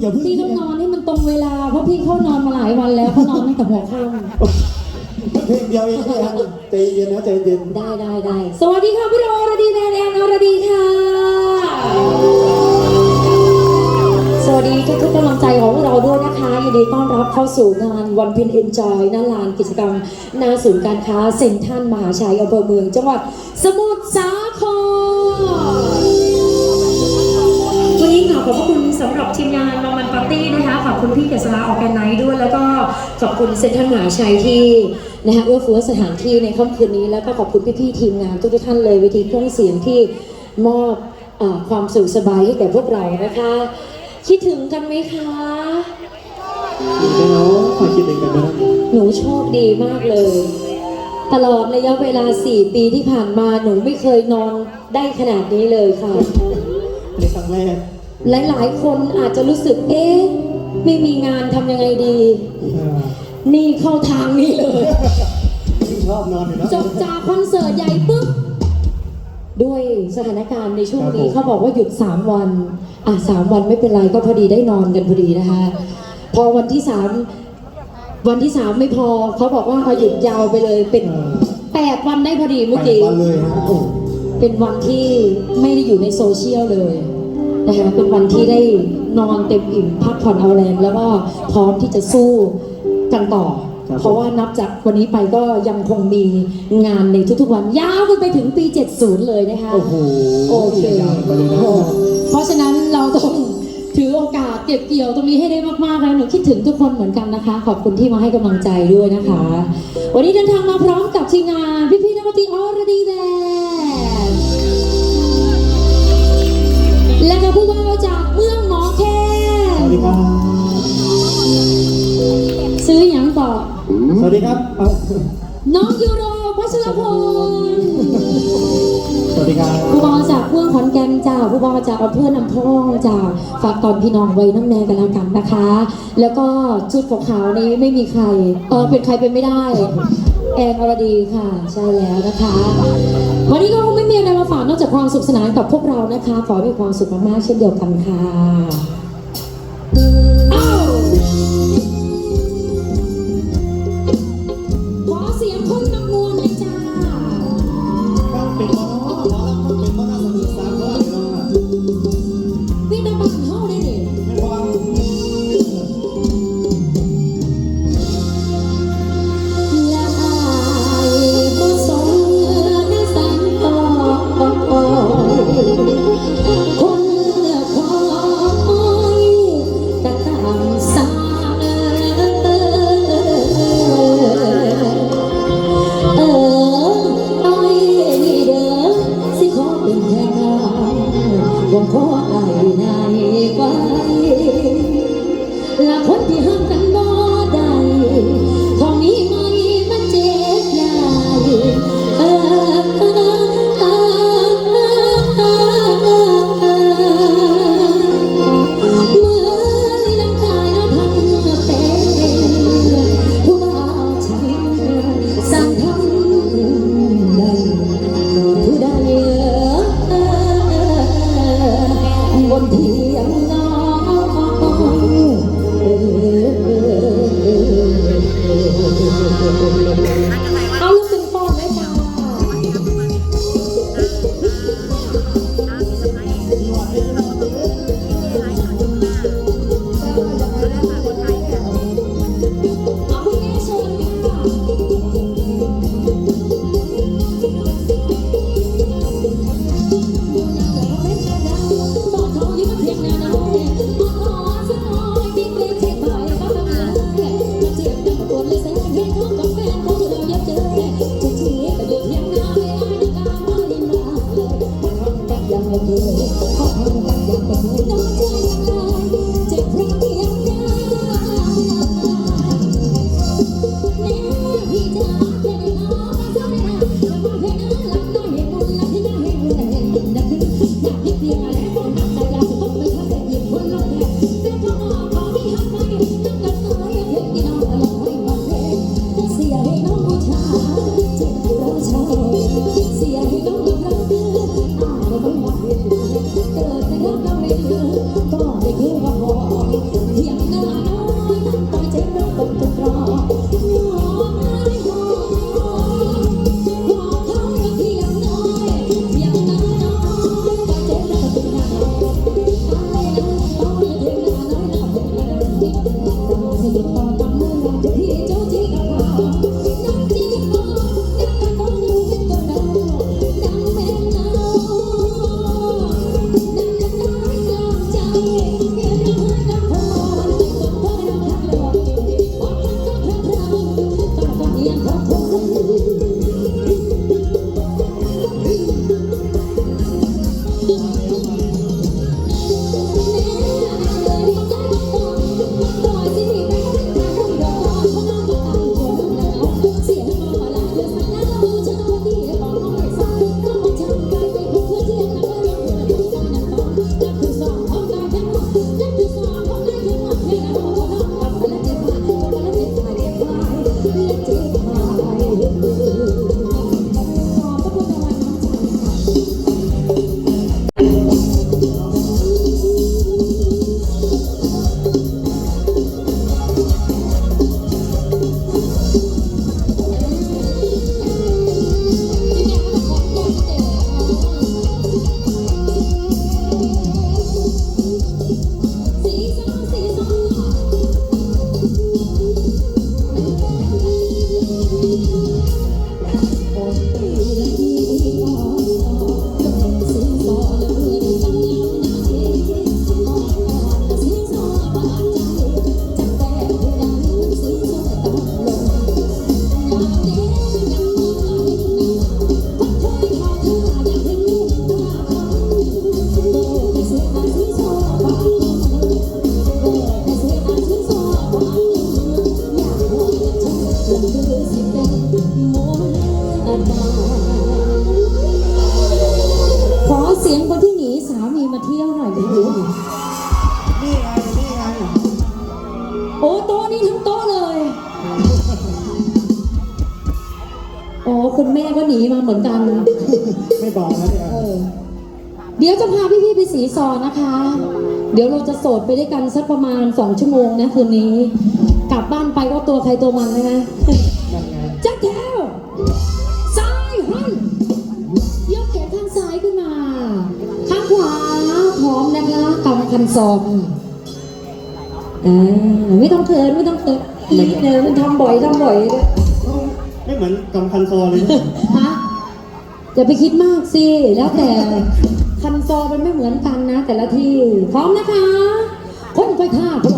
อย่าเพิ่งพี่ต้องนอนให้มันตรงเวลา เพราะพี่เข้านอนมาหลายวันแล้วเขานอนไม่กับหัวค่เพลงเดียวเองนะใจเย็นนะใจเย็นได้ได้ได้สวัสดีค่ะพี่โรอรดีแมนแอนอรดีค่ะ สวัสดีทุกทุกกำลังใจของพวกเราด้วยนะคะยินดีต้อนรับเข้าสู่งานวันพินเอ็นจอยนาลานกิจกรรมหนาศูนย์การค้าเซ็นท่านมหาชัยอำเภอเมือง จังหวัดสมุทรสาคร วันนี้ขอขอบพระคุณสำหรับทีมงาน ตี้นะคะขอบคุณพี่เกษราออกแกนไนด้วย แล้วก็ขอบคุณเซ็นทรัลมหาชัยที่นะคะเอื้อเฟื้อสถานที่ในค่ำคืนนี้แล้วก็ขอบคุณพี่ๆทีมงานทุกท่านเลยเวทีเครื่องเสียงที่มอบความสุขสบายให้แก่พวกเรานะคะ คิดถึงกันไหมคะแล้วขอคิดถึงกันบ้างหนูโชคดีมากเลยตลอดระยะเวลา 4 ปีที่ผ่านมาหนูไม่เคยนอนได้ขนาดนี้เลยค่ะในครั้งแรก หลายหลายคนอาจจะรู้สึก เอ๊ะ ไม่มีงานทำยังไงดี นี่เข้าทางนี้เลยชอบนอนจบจากคอนเสิร์ตใหญ่ปุ๊บ ด้วยสถานการณ์ในช่วงนี้เขาบอกว่าหยุด 3 วัน อะสามวันไม่เป็นไรก็พอดีได้นอนกันพอดีนะคะ พอวันที่ 3 วันที่ 3 ไม่พอเขาบอกว่าเอาหยุดยาวไปเลยเป็น 8 วันได้พอดีเมื่อกี้เป็นวันเลยเป็นวันที่ไม่ได้อยู่ในโซเชียลเลย นะคะเป็นวันที่ได้นอนเต็มอิ่มพักผ่อนเอาแรงแล้วก็พร้อมที่จะสู้กันต่อ เพราะว่านับจากวันนี้ไปก็ยังคงมีงานในทุกๆวันยาวกันไปถึงปี 70 เลยนะคะโอ้โหโอเคยาวไปเลยนะโอ้เพราะฉะนั้นเราต้องถือโอกาสเก็บเกี่ยวตรงนี้ให้ได้มากๆแล้วหนูคิดถึงทุกคนเหมือนกันนะคะ ขอบคุณที่มาให้กำลังใจด้วยนะคะ วันนี้เดินทางมาพร้อมกับทีมงาน จาผู้บอากอำเภอนำพองจากฝากตอนพี่น้องไว้น้ำแนงกันแล้วกันนะคะ แล้วก็ชุดขาวๆนี้ไม่มีใครเออเป็นใครเป็นไม่ได้ แอนอรดีค่ะ ใช่แล้วนะคะ วันนี้ก็คงไม่มีอะไรมาฝากนอกจากความสุขสนานกับพวกเรานะคะ ขอให้มีความสุขมากๆเช่นเดียวกันค่ะ อนกัน ไม่บอกนะเนี่ยเออ เดี๋ยวจะพาพี่ๆไปสีซอนะคะ เดี๋ยวเราจะโสดไปด้วยกันสักประมาณสองชั่วโมงนะคืนนี้ กลับบ้านไปก็ตัวใครตัวมันเลยนะยังไงจักแถวซ้ายหันยกแขนข้างซ้ายขึ้นมา ข้างขวาพร้อมนะคะกำคันซองอ่าไม่ต้องเขินไม่ต้องเขินอีกเนอะมันทำบ่อยทำบ่อยไม่เหมือนกำคันคอเลยนะ ฮะ อย่าไปคิดมากสิ แล้วแต่คันซอมันไม่เหมือนกันนะ แต่ละที่ พร้อมนะคะ คนไปท่าพร้อม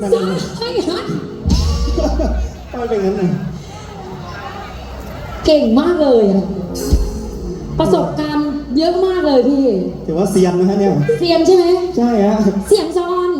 นั่นซ้าน่ะยหันทำไมเป็นงั้นน่ะเก่งมากเลยอะประสบการณ์เยอะมากเลยพี่ ถือว่าเซียนนะฮะเนี่ยเสียงใช่ไหม ใช่ฮะ เสียงซ้อนไง